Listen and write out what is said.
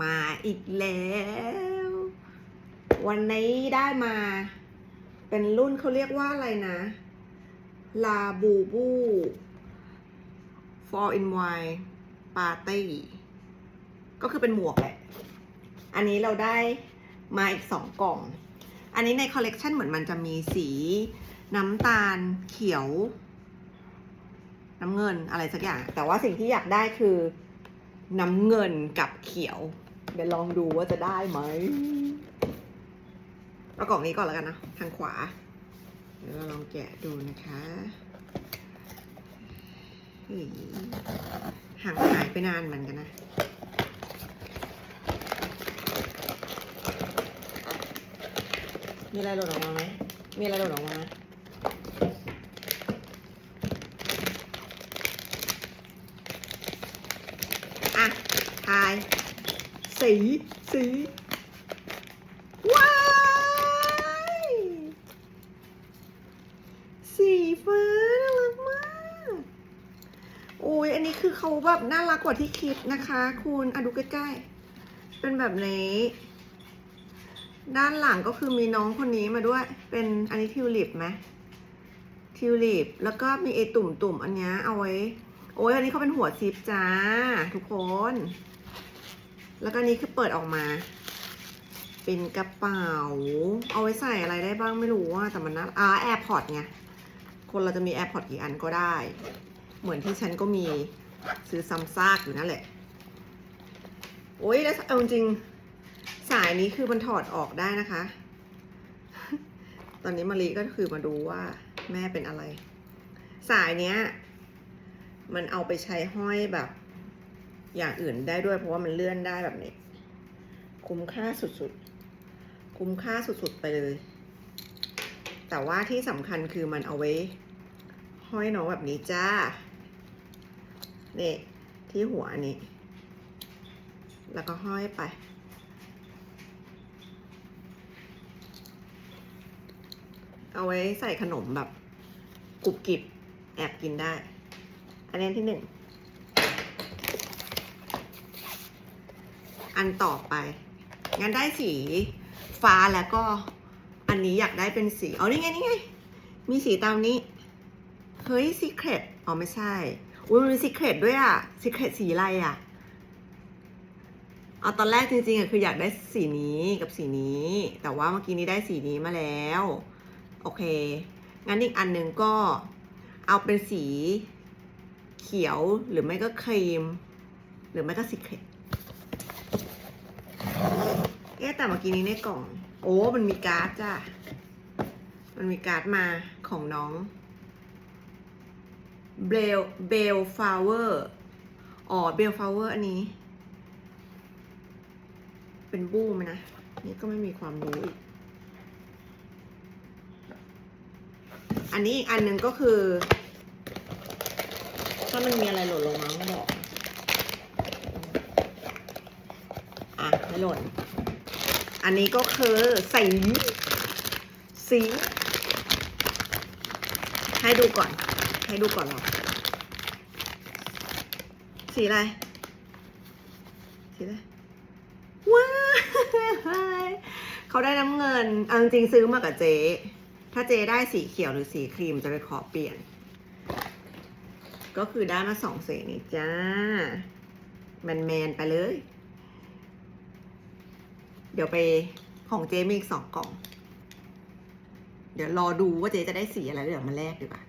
มาอีกแล้ว วันนี้ได้มา เป็นรุ่นเขาเรียกว่าอะไรนะลาบูบู4 in 1 Party ก็คือเป็นหมวกแหละ อันนี้เราได้มาอีกสองกล่อง อันนี้ในคอลเลกชันเหมือนมันจะมีสีน้ำตาลเขียว น้ำเงินอะไรสักอย่าง แต่ว่าสิ่งที่อยากได้คือน้ำเงินกับเขียว เดี๋ยวลองดูว่าจะได้ไหมเอากล่องนี้ก่อนแล้วกันนะ ทางขวา เดี๋ยวเราลองแกะดูนะคะห่างหายไปนานเหมือนกันนะ มีอะไรหล่นออกมาไหมมีอะไรหล่นออกมาไหมอะทาย สีสีว้ายสีฟ้าน่ารักมากโอ้ยอันนี้คือเขาแบบน่ารักกว่าที่คิดนะคะ คุณอะดูใกล้ๆ เป็นแบบนี้ ด้านหลังก็คือมีน้องคนนี้มาด้วย เป็นอันนี้ทิวลิปไหมทิวลิปแล้วก็มีไอตุ่มตุ่มๆอันนี้เอาไว้ โอ้ยอันนี้เขาเป็นหัวซิปจ้า ทุกคน แล้วก็นี้คือเปิดออกมา เป็นกระเป๋า เอาไว้ใส่อะไรได้บ้างไม่รู้ว่าแต่มันน่าอ่าแอร์พอร์ตไงคนเราจะมีแอร์พอร์ตกี่อันก็ได้ เหมือนที่ฉันก็มีซื้อซ้ำซากอยู่นั่นแหละ โอ้ยแล้วเอาจริงสายนี้คือมันถอดออกได้นะคะ ตอนนี้มารีก็คือมาดูว่าแม่เป็นอะไร สายเนี้ย มันเอาไปใช้ห้อยแบบ อย่างอื่นได้ด้วย เพราะว่ามันเลื่อนได้แบบนี้ คุ้มค่าสุดๆ คุ้มค่าสุดๆไปเลย แต่ว่าที่สำคัญคือมันเอาไว้ ห้อยน้องแบบนี้จ้านี่ที่หัวนนี้แล้วก็ห้อยไป เอาไว้ใส่ขนมแบบกรุบกริบแอบกินได้ อันนี้ที่หนึ่ง อันต่อไป งั้นได้สีฟ้าแล้วก็อันนี้อยากได้เป็นสีอ๋อนี่ไงนี่ไง มีสีตามนี้ เฮ้ยซีเครตอ๋อไม่ใช่อุ้ยมันมีซีเครตด้วยอะซีเครตสีอะไรอะเอาตอนแรกจริงๆอะคืออยากได้สีนี้กับสีนี้ แต่ว่าเมื่อกี้นี้ได้สีนี้มาแล้ว โอเค งั้นอีกอันหนึ่งก็เอาเป็นสีเขียวหรือไม่ก็ครีม หรือไม่ก็สีเครต เอ๊ะแต่เมื่อกี้นี้ในกล่อง โอ้มันมีการ์ดจ้ะ มันมีการ์ดมาของน้องเบลเบลฟลาวเวอร์อ๋อเบลฟลาวเวอร์อันนี้ เป็นบู้ไหมนะ นี่ก็ไม่มีความรู้อีก อันนี้อีกอันหนึ่งก็คือ ถ้ามันมีอะไรหล่นลงมาบอก อะไม่หล่น อันนี้ก็คือสีสีให้ดูก่อน ให้ดูก่อนหรอสีอะไร สีอะไร ว้ายเขาได้น้ำเงินเอาจริงซื้อมากับเจ๊ ถ้าเจ๊ได้สีเขียวหรือสีครีมจะไปขอเปลี่ยน ก็คือได้มาสองสีนี้จ้า แมนๆไปเลย เดี๋ยวไปของเจ๊มีอีกสองกล่อง เดี๋ยวรอดูว่าเจ๊จะได้สีอะไรเดี๋ยวมาแลกดีกว่า